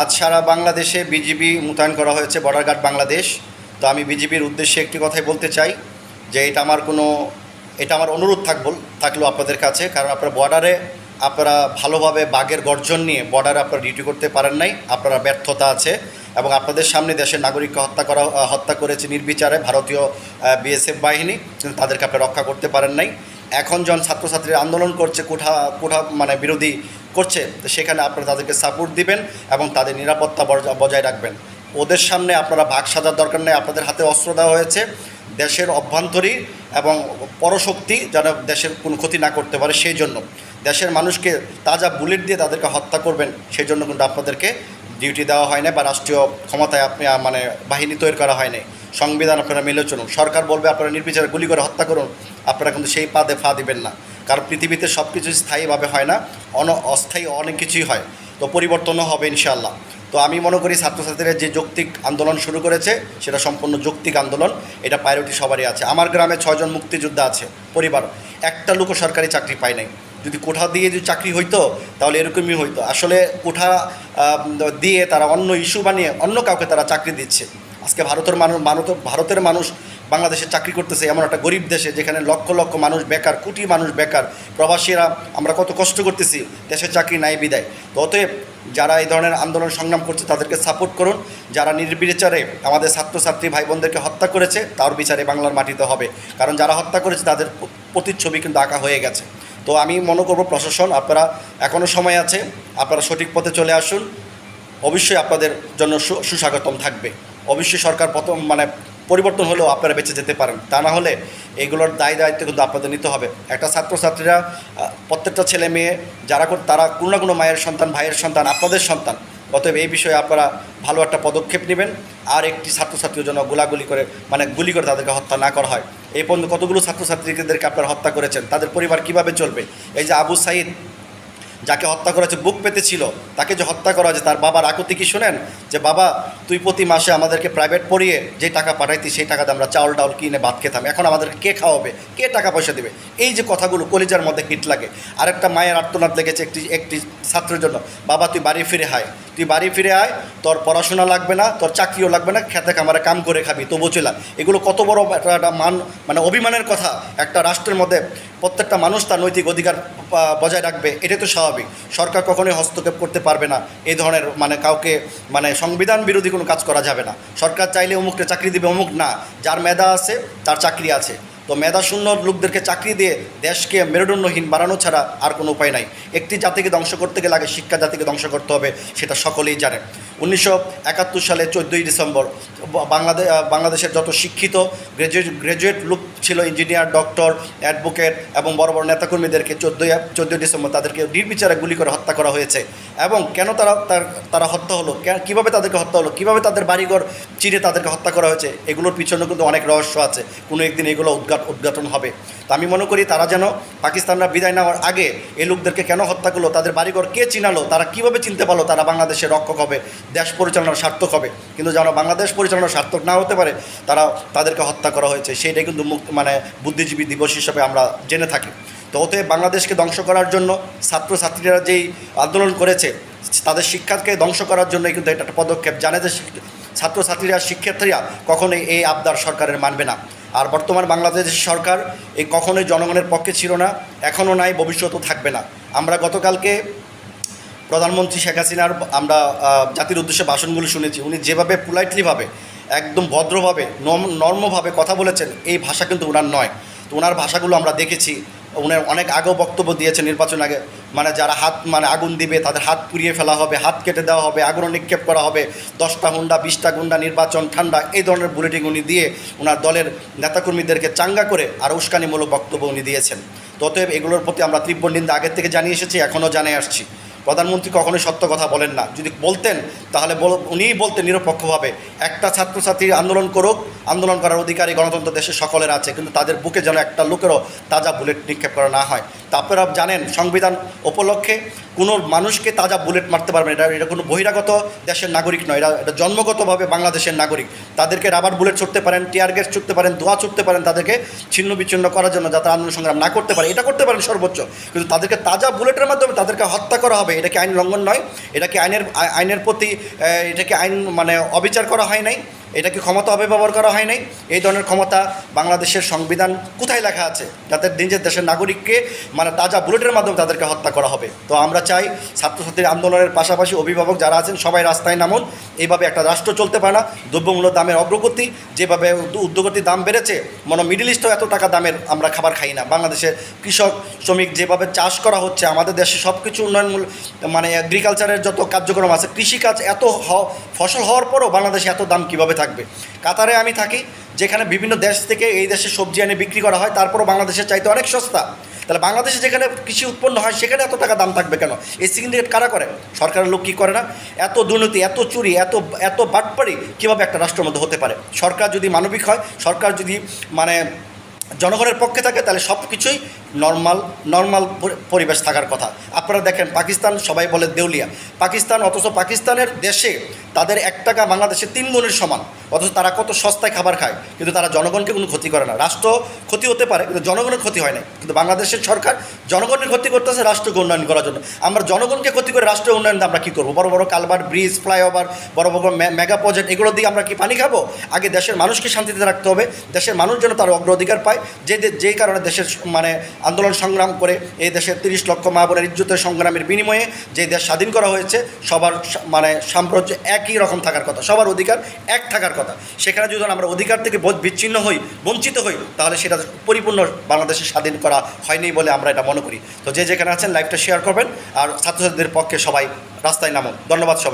আজ সারা বাংলাদেশে বিজিবি মোতায়েন করা হয়েছে বর্ডার গার্ড বাংলাদেশ তো আমি বিজিবির উদ্দেশ্যে একটি কথাই বলতে চাই যে এটা আমার কোনো, এটা আমার অনুরোধ থাকব, থাকল আপনাদের কাছে, কারণ আপনারা বর্ডারে আপনারা ভালোভাবে বাঘের গর্জন নিয়ে বর্ডারে আপনারা ডিউটি করতে পারেন নাই, আপনারা ব্যর্থতা আছে এবং আপনাদের সামনে দেশের নাগরিককে হত্যা করা, হত্যা করেছে নির্বিচারে ভারতীয় বিএসএফ বাহিনী, কিন্তু তাদেরকে আপনি রক্ষা করতে পারেন নাই। এখন যখন ছাত্রছাত্রীরা আন্দোলন করছে, কোঠা কোঠা মানে বিরোধী করছে, তো সেখানে আপনারা তাদেরকে সাপোর্ট দিবেন এবং তাদের নিরাপত্তা বজায়- রাখবেন। ওদের সামনে আপনারা ভাগ সাজার দরকার নেই, আপনাদের হাতে অস্ত্র দেওয়া হয়েছে। দেশের অভ্যন্তরীণ এবং পরশক্তি যেন দেশের কোনো ক্ষতি না করতে পারে, সেই জন্য। দেশের মানুষকে তাজা বুলেট দিয়ে তাদেরকে হত্যা করবেন, সেই জন্য কিন্তু আপনাদেরকে ডিউটি দেওয়া হয় না বা রাষ্ট্রীয় ক্ষমতায় আপনি মানে বাহিনী তৈরি করা হয় নাই। সংবিধান আপনারা মেলে চলুন। সরকার বলবে আপনারা নির্বিচারে গুলি করে হত্যা করুন। আপনারা কিন্তু সেই পাদে ফা দিবেন না। কারণ পৃথিবীতে সব কিছু স্থায়ীভাবে হয় না, অন, অস্থায়ী অনেক কিছুই হয়। তো পরিবর্তনও হবে ইনশাআল্লাহ। তো আমি মনে করি ছাত্রছাত্রীরা যে যৌক্তিক আন্দোলন শুরু করেছে, সেটা সম্পূর্ণ যৌক্তিক আন্দোলন। এটা প্রায়োরিটি সবারই আছে। আমার গ্রামে ছয়জন মুক্তিযোদ্ধা আছে, পরিবার। একটা লোকও সরকারি চাকরি পায় নাই। যদি কোঠা দিয়ে যদি চাকরি হইতো, তাহলে এরকমই হইতো। আসলে কোঠা দিয়ে তারা অন্য ইস্যু বানিয়ে অন্য কাউকে তারা চাকরি দিচ্ছে। আজকে ভারতের মানুষ মানত ভারতের মানুষ বাংলাদেশে চাকরি করতেছে এমন একটা গরিব দেশে, যেখানে লক্ষ লক্ষ মানুষ বেকার, কোটি মানুষ বেকার। প্রবাসীরা, আমরা কত কষ্ট করতেছি, দেশের চাকরি নাই বিদায়। তো অতএব যারা এই ধরনের আন্দোলন সংগ্রাম করছে, তাদেরকে সাপোর্ট করুন। যারা নির্বিচারে আমাদের ছাত্রছাত্রী ভাই বোনদেরকে হত্যা করেছে, তার বিচারে বাংলার মাটিতে হবে। কারণ যারা হত্যা করেছে, তাদের প্রতিচ্ছবি কিন্তু আঁকা হয়ে গেছে। তো আমি মনে করব প্রশাসন, আপনারা এখনও সময় আছে, আপনারা সঠিক পথে চলে আসুন। অবশ্যই আপনাদের জন্য সুস্বাগতম থাকবে। অবশ্যই সরকার প্রথম মানে পরিবর্তন হলেও আপনারা বেঁচে যেতে পারেন। তা না হলে এগুলোর দায় দায়িত্ব কিন্তু আপনাদের নিতে হবে। একটা ছাত্রছাত্রীরা প্রত্যেকটা ছেলে মেয়ে, যারা তারা কোনো না কোনো মায়ের সন্তান, ভাইয়ের সন্তান, আপনাদের সন্তান। অতএব এই বিষয়ে আপনারা ভালো একটা পদক্ষেপ নেবেন। আর একটি ছাত্রছাত্রীর জন্য গোলাগুলি করে মানে গুলি করে তাদেরকে হত্যা না করা হয়। এই পর্যন্ত কতগুলো ছাত্রছাত্রীদেরকে আপনারা হত্যা করেছেন? তাদের পরিবার কীভাবে চলবে? এই যে আবু সাইদ যাকে হত্যা করেছে, বুক পেতে ছিল তাকে যে হত্যা করা হয়েছে, তার বাবার আকুতি কি শোনেন? যে, বাবা, তুই প্রতি মাসে আমাদেরকে প্রাইভেট পড়িয়ে যে টাকা পাঠাইতি, সেই টাকাতে আমরা চাউল ডাউল কিনে ভাত খেতাম। এখন আমাদেরকে কে খাওয়াবে? কে টাকা পয়সা দেবে? এই যে কথাগুলো কলিজার মধ্যে হিট লাগে। আরেকটা মায়ের আর্তনাদ লেগেছে একটি একটি ছাত্রের জন্য। বাবা, তুই বাড়ি ফিরে আয়। তুই বাড়ি ফিরে আয়, তোর পড়াশোনা লাগবে না, তোর চাকরিও লাগবে না, খেতে কামারে কাম করে খাবি তবু চলা এগুলো কত বড় একটা মান মানে অভিমানের কথা। একটা রাষ্ট্রের মধ্যে প্রত্যেকটা মানুষ তার নৈতিক অধিকার বজায় রাখবে, এটাই তো স্বাভাবিক। সরকার কখনোই হস্তক্ষেপ করতে পারবে না। এই ধরনের মানে কাউকে মানে সংবিধান বিরোধী কোনো কাজ করা যাবে না। সরকার চাইলে অমুকটা চাকরি দেবে, অমুক না। যার মেধা আছে, তার চাকরি আছে। তো মেধাশূন্য লোকদেরকে চাকরি দিয়ে দেশকে মেরুদণ্ডহীন বানানো ছাড়া আর কোনো উপায় নাই। একটি জাতিকে ধ্বংস করতে গেলে আগে শিক্ষা জাতিকে ধ্বংস করতে হবে, সেটা সকলেই জানে। উনিশশো একাত্তর সালে চোদ্দোই ডিসেম্বর বাংলাদেশ বাংলাদেশের যত শিক্ষিত, গ্রাজুয়েট গ্রাজুয়েট লোক ছিল, ইঞ্জিনিয়ার, ডক্টর, অ্যাডভোকেট এবং বড় বড় নেতাকর্মীদেরকে চোদ্দোই চোদ্দোই ডিসেম্বর তাদেরকে নির্বিচারে গুলি করে হত্যা করা হয়েছে। এবং কেন তারা, তার হত্যা হলো? কীভাবে তাদেরকে হত্যা হলো? কীভাবে তাদের বাড়িঘর চিরে তাদেরকে হত্যা করা হয়েছে? এগুলোর পিছনে কিন্তু অনেক রহস্য আছে। কোনো একদিন এগুলো উদ্ঘাট উদ্ঘাটন হবে। তো আমি মনে করি তারা যেন পাকিস্তানরা বিদায় নেওয়ার আগে এই লোকদেরকে কেন হত্যা করল, তাদের বাড়িঘর কে চিনালো, তারা কীভাবে চিনতে পারল তারা বাংলাদেশের রক্ষক হবে, দেশ পরিচালনার সার্থক হবে? কিন্তু যেন বাংলাদেশ পরিচালনার সার্থক না হতে পারে, তারা তাদেরকে হত্যা করা হয়েছে। সেইটাই কিন্তু মুক্ত মানে বুদ্ধিজীবী দিবস হিসাবে আমরা জেনে থাকি। তো অতএব বাংলাদেশকে ধ্বংস করার জন্য ছাত্রছাত্রীরা যেই আন্দোলন করেছে, তাদের শিক্ষাকে ধ্বংস করার জন্য কিন্তু এটা একটা পদক্ষেপ। জানে যে ছাত্রছাত্রীরা, শিক্ষার্থীরা কখনোই এই আবদার সরকারের মানবে না। আর বর্তমান বাংলাদেশের সরকার এই কখনোই জনগণের পক্ষে ছিল না, এখনও নাই, ভবিষ্যতও থাকবে না। আমরা গতকালকে প্রধানমন্ত্রী শেখ হাসিনার, আমরা জাতির উদ্দেশ্যে ভাষণগুলো শুনেছি, উনি যেভাবে পোলাইটলিভাবে, একদম ভদ্রভাবে নর্মভাবে কথা বলেছেন, এই ভাষা কিন্তু ওনার নয়। তো ওনার ভাষাগুলো আমরা দেখেছি উনার অনেক আগেও বক্তব্য দিয়েছে নির্বাচন আগে মানে যারা হাত মানে আগুন দিবে তাদের হাত পুড়িয়ে ফেলা হবে, হাত কেটে দেওয়া হবে, আগুন নিক্ষেপ করা হবে, দশটা হুন্ডা, বিশটা গুন্ডা, নির্বাচন ঠান্ডা, এই ধরনের বুলেটিন উনি দিয়ে ওনার দলের নেতাকর্মীদেরকে চাঙ্গা করে আর উস্কানিমূলক বক্তব্য উনি দিয়েছেন। ততএব এগুলোর প্রতি আমরা তীব্র নিন্দা আগের থেকে জানিয়ে এসেছি, এখনও জানিয়ে আসছি। প্রধানমন্ত্রী কখনোই সত্য কথা বলেন না। যদি বলতেন, তাহলে বল উনিই বলতেন নিরপেক্ষভাবে, একটা ছাত্রছাত্রী আন্দোলন করুক, আন্দোলন করার অধিকারী গণতন্ত্র দেশের সকলের আছে, কিন্তু তাদের বুকে যেন একটা লোকেরও তাজা বুলেট নিক্ষেপ করা না হয়। তা আপনারা জানেন, সংবিধান উপলক্ষে কোনো মানুষকে তাজা বুলেট মারতে পারবেন এটা এটা কোনো বহিরাগত দেশের নাগরিক নয়, এটা এটা জন্মগতভাবে বাংলাদেশের নাগরিক। তাদেরকে রাবার বুলেট ছুটতে পারেন, টিয়ার গ্যাস ছুটতে পারেন দোয়া ছুটতে পারেন, তাদেরকে ছিন্ন বিচ্ছিন্ন করার জন্য যাতে আন্দোলন সংগ্রাম না করতে পারে, এটা করতে পারেন সর্বোচ্চ। কিন্তু তাদেরকে তাজা বুলেটের মাধ্যমে তাদেরকে হত্যা করা হবে এটা কি আইন লঙ্ঘন নয় এটা কি আইনের আইনের প্রতি আহ, এটা কি আইন মানে অবিচার করা হয় নাই এটা কি ক্ষমতা অপব্যবহার করা হয় নাই এই ধরনের ক্ষমতা বাংলাদেশের সংবিধান কোথায় লেখা আছে? যাতে নিজের দেশের নাগরিককে মানে তাজা বুলেটের মাধ্যমে তাদেরকে হত্যা করা হবে। তো আমরা চাই ছাত্রছাত্রীর আন্দোলনের পাশাপাশি অভিভাবক যারা আছেন সবাই রাস্তায় নামুন এইভাবে একটা রাষ্ট্র চলতে পারে না দ্রব্যমূল্য দামের অগ্রগতি যেভাবে উদ্য- উদ্যোগতির দাম বেড়েছে মনে মিডিল ইস্টেও এত টাকা দামের আমরা খাবার খাই না। বাংলাদেশের কৃষক শ্রমিক যেভাবে চাষ করা হচ্ছে আমাদের দেশে সব কিছু উন্নয়নমূল মানে এগ্রিকালচারের যত কার্যক্রম আছে, কৃষিকাজ এত ফসল হওয়ার পরও বাংলাদেশে এত দাম কীভাবে থাকবে? কাতারে আমি থাকি, যেখানে বিভিন্ন দেশ থেকে এই দেশে সবজি এনে বিক্রি করা হয়, তারপরও বাংলাদেশের চাইতে অনেক সস্তা। তাহলে বাংলাদেশে যেখানে কৃষি উৎপন্ন হয়, সেখানে এত টাকা দাম থাকবে কেন? এই সিন্ডিকেট কারা করে? সরকারের লোক কী করে না? এত দুর্নীতি, এত চুরি, এত এত বাটপাড়ি কীভাবে একটা রাষ্ট্রের মধ্যে হতে পারে? সরকার যদি মানবিক হয়, সরকার যদি মানে জনগণের পক্ষে থাকে, তাহলে সব কিছুই নর্মাল নর্মাল পরিবেশ থাকার কথা। আপনারা দেখেন, পাকিস্তান, সবাই বলে দেউলিয়া। পাকিস্তান, অথচ পাকিস্তানের দেশে তাদের এক টাকা বাংলাদেশের তিন গুণের সমান। অথচ তারা কত সস্তায় খাবার খায়, কিন্তু তারা জনগণকে কোনো ক্ষতি করে না। রাষ্ট্র ক্ষতি হতে পারে, কিন্তু জনগণের ক্ষতি হয় না কিন্তু বাংলাদেশের সরকার জনগণের ক্ষতি করতেছে রাষ্ট্রকে উন্নয়ন করার জন্য। আমরা জনগণকে ক্ষতি করে রাষ্ট্রের উন্নয়ন আমরা কী করব? বড় বড় কালবার ব্রিজ, ফ্লাইওভার, বড় বড় মেগা প্রজেক্ট, এগুলো দিয়ে আমরা কি পানি খাব? আগে দেশের মানুষকে শান্তিতে রাখতে হবে। দেশের মানুষ যেন তার অগ্রাধিকার পায়। যে যে- কারণে দেশের মানে আন্দোলন সংগ্রাম করে এই দেশের তিরিশ লক্ষ মা বোনের ইজ্জতের সংগ্রামের বিনিময়ে যে দেশ স্বাধীন করা হয়েছে, সবার মানে সাম্রাজ্য একই রকম থাকার কথা, সবার অধিকার এক থাকার কথা। সেখানে যদি আমরা অধিকার থেকে বিচ্ছিন্ন হই, বঞ্চিত হই, তাহলে সেটা পরিপূর্ণ বাংলাদেশে স্বাধীন করা হয়নি বলে আমরা এটা মনে করি। তো যে যেখানে আছেন, লাইভটা শেয়ার করবেন, আর ছাত্রছাত্রীদের পক্ষে সবাই রাস্তায় নামুন। ধন্যবাদ সবাই